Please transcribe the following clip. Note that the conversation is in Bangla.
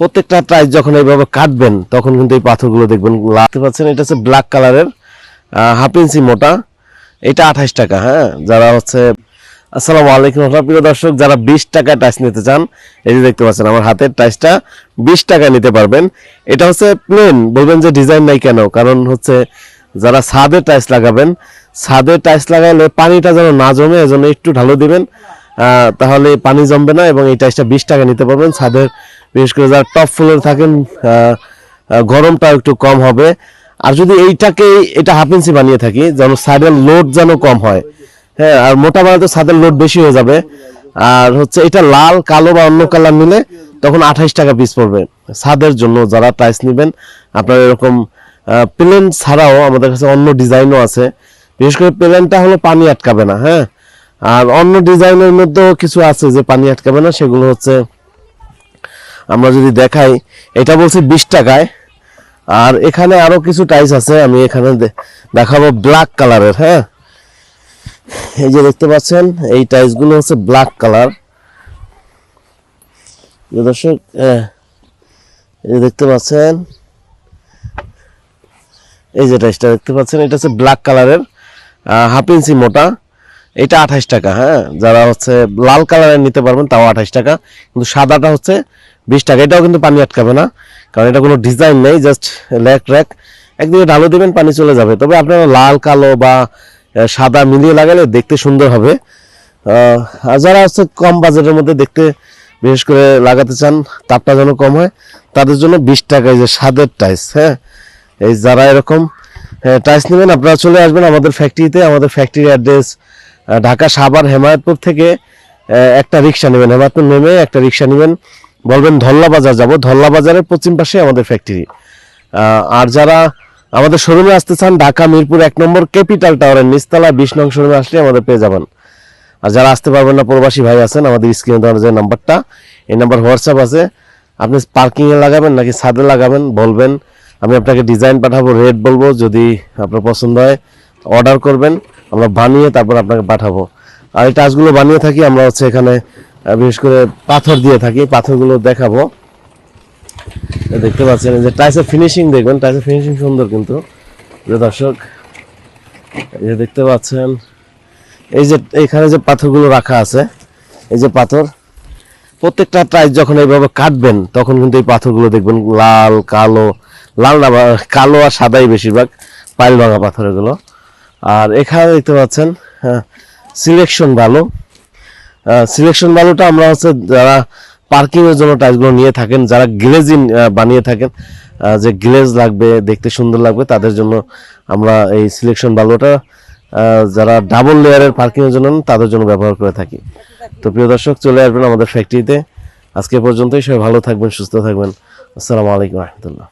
প্রত্যেকটা টাইস যখন এইভাবে কাটবেন তখন কিন্তু এই পাথরগুলো দেখবেন লাগতে পাচ্ছেন এটা হচ্ছে ব্ল্যাক কালারের হাফ ইঞ্চি মোটা। এটা আঠাশ টাকা হ্যাঁ? যারা হচ্ছে আসসালামু আলাইকুম রহমতুল্লাহ, প্রিয় দর্শক যারা বিশ টাকা টাইস নিতে চান এই যে দেখতে পাচ্ছেন আমার হাতের টাইসটা বিশ টাকা নিতে পারবেন। এটা হচ্ছে প্লেন বলবেন যে ডিজাইন নাই কেন? কারণ হচ্ছে যারা ছাদে টাইস লাগাবেন ছাদে টাইস লাগালে পানিটা যেন না জমে এজন্য একটু ঢালো দিবেন। তাহলে পানি জমবে না এবং এই টাইসটা বিশ টাকা নিতে পারবেন। ছাদের বিশেষ করে যারা টপ ফ্লোরে থাকেন আহ, আহ, গরমটা একটু কম হবে। আর যদি এইটাকে এটা হাফ ইঞ্চি বানিয়ে থাকি যেন সাইডের লোড যেন কম হয়। হ্যাঁ আর মোটা বানাতে ছাদের লোড বেশি হয়ে যাবে। আর হচ্ছে এটা লাল কালো বা অন্য কালার নিলে তখন আঠাইশ টাকা পিস পড়বে। ছাদের জন্য যারা টাইস নেবেন আপনার এরকম প্লেন ছাড়াও আমাদের কাছে অন্য ডিজাইনও আছে। বিশেষ করে প্লেনটা হলো পানি আটকাবে না হ্যাঁ। আর অন্য ডিজাইনের মধ্যেও কিছু আছে যে পানি আটকাবে না সেগুলো হচ্ছে আমরা যদি দেখাই এটা বলছি বিশ টাকায়। আর এখানে আরও কিছু টাইস আছে আমি এখানে দেখাবো ব্ল্যাক কালারের হ্যাঁ? এই যে দেখতে পাচ্ছেন এই টাইসগুলো হচ্ছে ব্ল্যাক কালার দর্শক আহ, এই দেখতে পাচ্ছেন এই যে টাইসটা দেখতে পাচ্ছেন এটা হচ্ছে ব্ল্যাক কালারের হাফ ইঞ্চি মোটা। এটা আঠাশ টাকা হ্যাঁ? যারা হচ্ছে লাল কালারের নিতে পারবেন, তাও আঠাশ টাকা। কিন্তু সাদাটা হচ্ছে বিশ টাকা। এটাও কিন্তু পানি আটকাবে না, কারণ এটা কোনো ডিজাইন নেই জাস্ট র্যাক র্যাক। একদিকে ঢালো দিবেন, পানি চলে যাবে। তবে আপনারা লাল, কালো বা সাদা মিলিয়ে লাগালে দেখতে সুন্দর হবে। আর যারা হচ্ছে কম বাজেটের মধ্যে দেখতে বিশেষ করে লাগাতে চান, তাপটা যেন কম হয়, তাদের জন্য বিশ টাকায় যে সাদের টাইস হ্যাঁ? এই যারা এরকম টাইস নেবেন, আপনারা চলে আসবেন আমাদের ফ্যাক্টরিতে আমাদের ফ্যাক্টরি অ্যাড্রেস ঢাকা সাভার হেমায়তপুর থেকে একটা রিক্সা নেবেন। হেমায়তপুর নেমে একটা রিক্সা নেবেন। বলবেন ধল্লা বাজার যাব। ধল্লা বাজারের পশ্চিম পাশে আমাদের ফ্যাক্টরি আর যারা আমাদের শোরুমে আসতে চান, ঢাকা, মিরপুর এক নম্বর ক্যাপিটাল টাওয়ারের নিচতলা, বিশ নং শোরুমে আসলে আমাদের পেয়ে যাবেন। আর যারা আসতে পারবেন না, প্রবাসী ভাই আছেন, আমাদের স্ক্রিনে দেওয়ার যে নাম্বারটা এই নাম্বার হোয়াটসঅ্যাপ আছে। আপনি পার্কিংয়ে লাগাবেন নাকি ছাদে লাগাবেন, বলবেন। আমি আপনাকে ডিজাইন পাঠাবো রেট বলব, যদি আপনার পছন্দ হয়। অর্ডার করবেন, আমরা বানিয়ে তারপর আপনাকে পাঠাবো। আর এই টাচগুলো বানিয়ে থাকি, আমরা হচ্ছে এখানে বিশেষ করে পাথর দিয়ে থাকি, পাথরগুলো দেখাবো। দেখতে পাচ্ছেন যে টাইসের ফিনিশিং দেখবেন টাইসের ফিনিশিং সুন্দর কিন্তু। যে দর্শক, এই যে দেখতে পাচ্ছেন, এই যে এখানে যে পাথরগুলো রাখা আছে, এই যে পাথর, প্রত্যেকটা টাইস যখন এইভাবে কাটবেন, তখন কিন্তু এই পাথরগুলো দেখবেন লাল, কালো, লাল না কালো আর সাদাই বেশিরভাগ পাইল ভাঙা পাথর এগুলো। আর এখানে দেখতে পাচ্ছেন সিলেকশন ভালো সিলেকশন ভালোটা আমরা হচ্ছে যারা পার্কিংয়ের জন্য টাইলসগুলো নিয়ে থাকেন, যারা গ্লেজিং বানিয়ে থাকেন যে গ্লেজ লাগবে, দেখতে সুন্দর লাগবে, তাদের জন্য আমরা এই সিলেকশন ভালোটা যারা ডাবল লেয়ারের পার্কিং এর জন্য তাদের জন্য ব্যবহার করে থাকি। তো প্রিয় দর্শক, চলে আসবেন আমাদের ফ্যাক্টরিতে আজকে পর্যন্তই, সবাই ভালো থাকবেন, সুস্থ থাকবেন। আসসালামু আলাইকুম, রহমতুল্লাহ।